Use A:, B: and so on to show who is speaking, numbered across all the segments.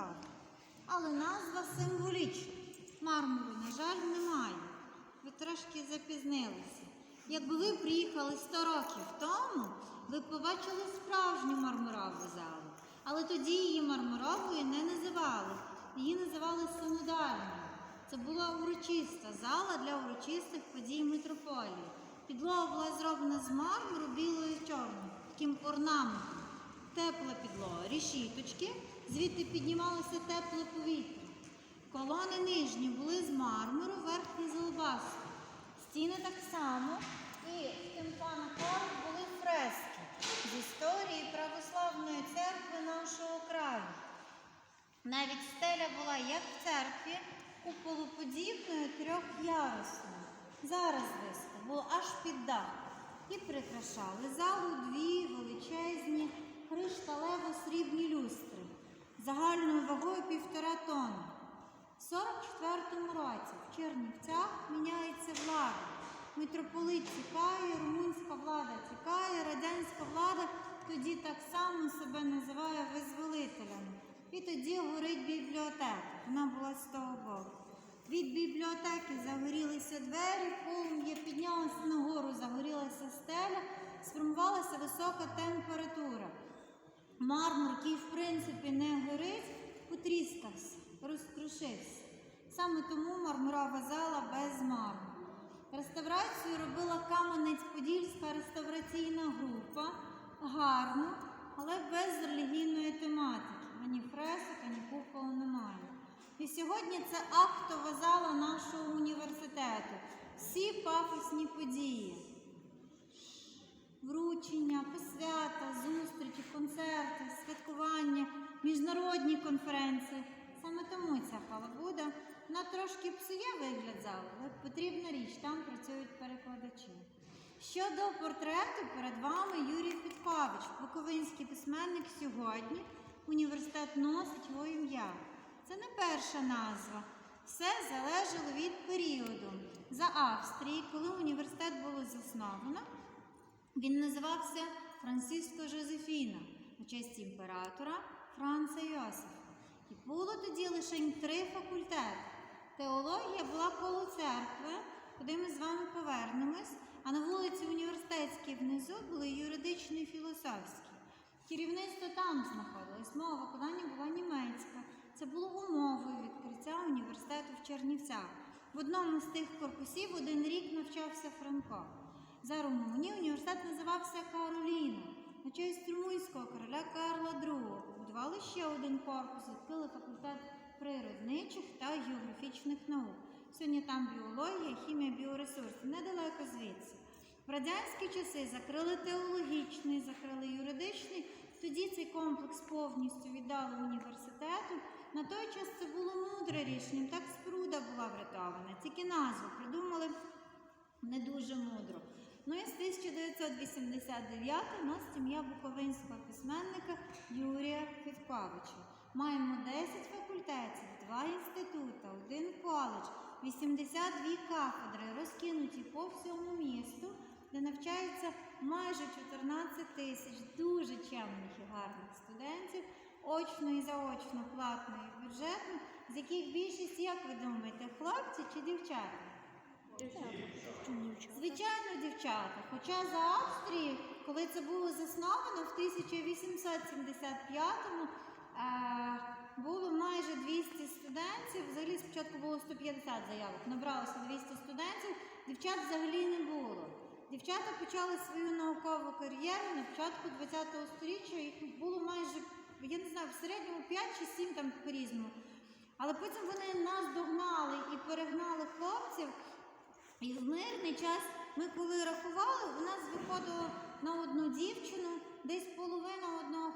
A: називали. Але назва символічна. Мармуру, на жаль, немає. Ви трошки запізнилися. Якби ви приїхали 100 років тому, ви побачили справжню мармурову залу. Але тоді її мармуровою не називали. Її називали синодальною. Це була урочиста зала для урочистих подій митрополії. Підлога була зроблена з мармуру білою і чорною, таким орнаментом. Тепла підлога, рішіточки, звідти піднімалося тепле повітря. Колони нижні були з мармуру, верхні з албастру. Стіни так само. І в тимпана хору були фрески з історії православної церкви нашого краю. Навіть стеля була як в церкві, куполоподібною трьохярусною. Зараз виска було аж під дах. І прикрашали залу дві Митрополит тікає, румунська влада тікає, радянська влада тоді так само себе називає визволителями. І тоді горить бібліотека. Вона була з того боку. Від бібліотеки загорілися двері, полум'я піднялося нагору, загорілася стеля, сформувалася висока температура. Мармур, який в принципі не горить, потріскався, розкрушився. Саме тому мармурова зала без мармуру. Реставрацію робила Кам'янець-Подільська реставраційна група, гарно, але без релігійної тематики. Ані фресок, ані куполу немає. І сьогодні це актова зала нашого університету. Всі пафосні події вручення, посвята, зустрічі, концерти, святкування, міжнародні конференції. Саме тому ця хала буде. Вона трошки псує вигляд залу, але потрібна річ, там працюють перекладачі. Щодо портрету, перед вами Юрій Підкович, буковинський письменник сьогодні. Університет носить його ім'я. Це не перша назва. Все залежало від періоду. За Австрії, коли університет було засновано, він називався Франциско Жозефіна на честь імператора Франца Йосифа. І було тоді лише три факультети. Теологія була коло церкви, куди ми з вами повернемось, а на вулиці університетській внизу були юридичний і філософський. Керівництво там знаходилось, мова виконання була німецька. Це було умовою відкриття університету в Чернівцях. В одному з тих корпусів один рік навчався Франко. За Румунії університет називався Кароліна. На честь румунського короля Карла II побудували ще один корпус, відкрили факультет природничих та географічних наук. Сьогодні там біологія, хімія, біоресурси, недалеко звідси. В радянські часи закрили теологічний, закрили юридичний. Тоді цей комплекс повністю віддали університету. На той час це було мудре рішення. Так спруда була врятована. Тільки назву придумали не дуже мудро. Ну і з 1989 у нас сім'я буковинського письменника Юрія Федьковича. Маємо 10 факультетів, 2 інститути, один коледж, 82 кафедри, розкинуті по всьому місту, де навчається майже 14 тисяч дуже чемних і гарних студентів, очно і заочно, платно і бюджетно, з яких більшість, як ви думаєте, хлопці чи дівчата? Звичайно, дівчата. Хоча за Австрії, коли це було засновано в 1875-му, е, було майже 200 студентів. Взагалі спочатку було 150 заявок, набралося 200 студентів, дівчат взагалі не було. Дівчата почали свою наукову кар'єру на початку ХХ століття. Їх було майже, я не знаю, в середньому 5 чи 7 там по-різному. Але потім вони нас догнали і перегнали хлопців. І в мирний час ми коли рахували, у нас виходило на одну дівчину десь половина одного.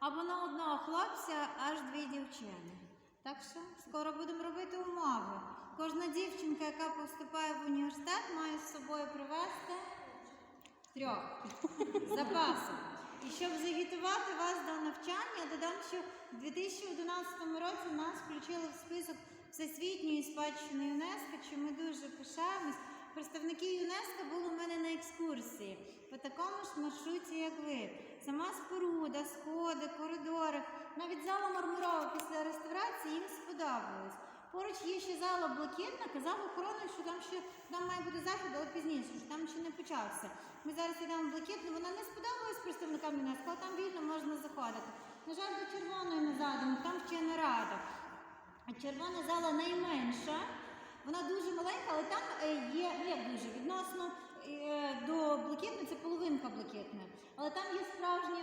A: Або на одного хлопця аж дві дівчини. Так що скоро будемо робити умови. Кожна дівчинка, яка поступає в університет, має з собою привезти трьох запасом. І щоб загітувати вас до навчання, додам, що в 2011 році нас включили в список Всесвітньої спадщини ЮНЕСКО, чим ми дуже пишаємось. Представники ЮНЕСКО були в мене на екскурсії по такому ж маршруті, як ви. Сама споруда, сходи, коридори. Навіть зала мармурова після реставрації їм сподобалось. Поруч є ще зала блакитна, казав охоронець, що там ще там має бути захід, але пізніше, що там ще не почався. Ми зараз йдемо в блакитну, вона не сподобалась представникам ЮНЕСКО, але там вільно можна заходити. На жаль, до червоної не задано, там ще не рада. Червона зала найменша. Вона дуже маленька, але там е, є, ну дуже, відносно е, до блакитної, це половинка блакитної. Але там є справжні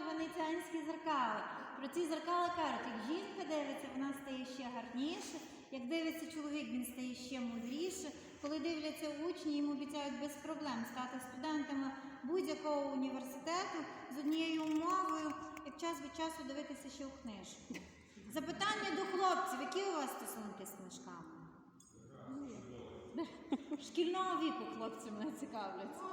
A: венеціанські. Про ці зеркали кажуть, як жінка дивиться, вона стає ще гарніше. Як дивиться чоловік, він стає ще мудріше. Коли дивляться учні, їм обіцяють без проблем стати студентами будь-якого університету з однією умовою, як час від часу дивитися ще у книжку. Запитання до хлопців, які у вас стосунки з книжками? Шкільного віку хлопці мене цікавляться.